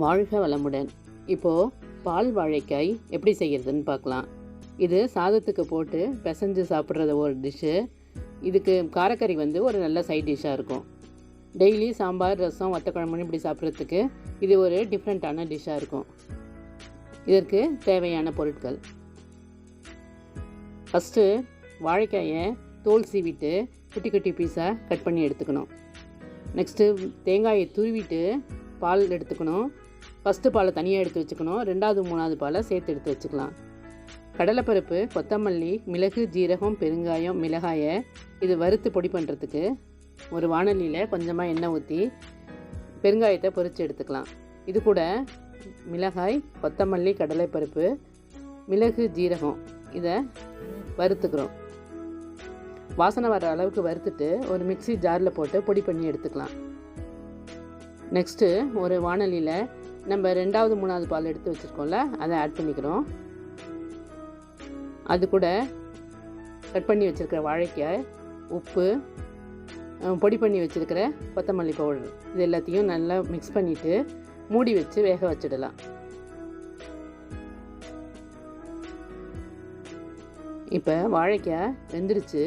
வாழ்க வளமுடன். இப்போது பால் வாழைக்காய் எப்படி செய்கிறதுன்னு பார்க்கலாம். இது சாதத்துக்கு போட்டு பிசைஞ்சு சாப்பிட்றது ஒரு டிஷ்ஷு இதுக்கு காரக்கறி வந்து ஒரு நல்ல சைட் டிஷ்ஷாக இருக்கும். டெய்லி சாம்பார் ரசம் வத்தக்குழம்புன்னு இப்படி சாப்பிட்றதுக்கு இது ஒரு டிஃப்ரெண்ட்டான டிஷ்ஷாக இருக்கும். இதற்கு தேவையான பொருட்கள். ஃபஸ்ட்டு வாழைக்காயை தோல் சீவிட்டு குட்டி குட்டி பீஸாக கட் பண்ணி எடுத்துக்கணும். நெக்ஸ்ட்டு தேங்காயை துருவிட்டு பால் எடுத்துக்கணும். ஃபஸ்ட்டு பாலை தனியாக எடுத்து வச்சுக்கணும். ரெண்டாவது மூணாவது பாலை சேர்த்து எடுத்து வச்சுக்கலாம். கடலைப்பருப்பு கொத்தமல்லி மிளகு ஜீரகம் பெருங்காயம் மிளகாயை இது வறுத்து பொடி பண்ணுறதுக்கு ஒரு வாணலியில் கொஞ்சமாக எண்ணெய் ஊற்றி பெருங்காயத்தை பொரித்து எடுத்துக்கலாம். இது கூட மிளகாய் கொத்தமல்லி கடலைப்பருப்பு மிளகு ஜீரகம் இதை வறுத்துக்கிறோம். வாசனை வர அளவுக்கு வறுத்துட்டு ஒரு மிக்ஸி ஜாரில் போட்டு பொடி பண்ணி எடுத்துக்கலாம். நெக்ஸ்ட்டு ஒரு வானொலியில் நம்ம ரெண்டாவது மூணாவது பால் எடுத்து வச்சுருக்கோம்ல அதை ஆட் பண்ணிக்கிறோம். அது கூட கட் பண்ணி வச்சுருக்கிற வாழைக்காய் உப்பு பொடி பண்ணி வச்சுருக்கிற கொத்தமல்லி பவுடர் இது எல்லாத்தையும் நல்லா மிக்ஸ் பண்ணிவிட்டு மூடி வச்சு வேக வச்சிடலாம். இப்போ வாழைக்காய் வெந்துருச்சு.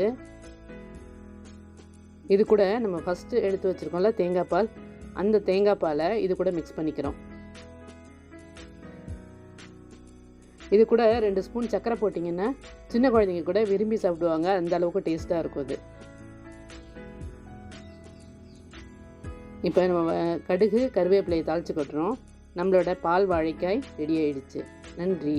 இது கூட நம்ம ஃபஸ்ட்டு எடுத்து வச்சுருக்கோம்ல தேங்காய் பால். அந்த தேங்காய் பாலை இது கூட மிக்ஸ் பண்ணிக்கிறோம். இது கூட ரெண்டு ஸ்பூன் சர்க்கரை போட்டிங்கன்னா சின்ன குழந்தைங்க கூட விரும்பி சாப்பிடுவாங்க. அந்த அளவுக்கு டேஸ்ட்டாக இருக்கும் இது இப்போ நம்ம கடுகு கருவேப்பிலையை தாளித்து கொட்டுறோம். நம்மளோட பால் வாழைக்காய் ரெடி ஆயிடுச்சு. நன்றி.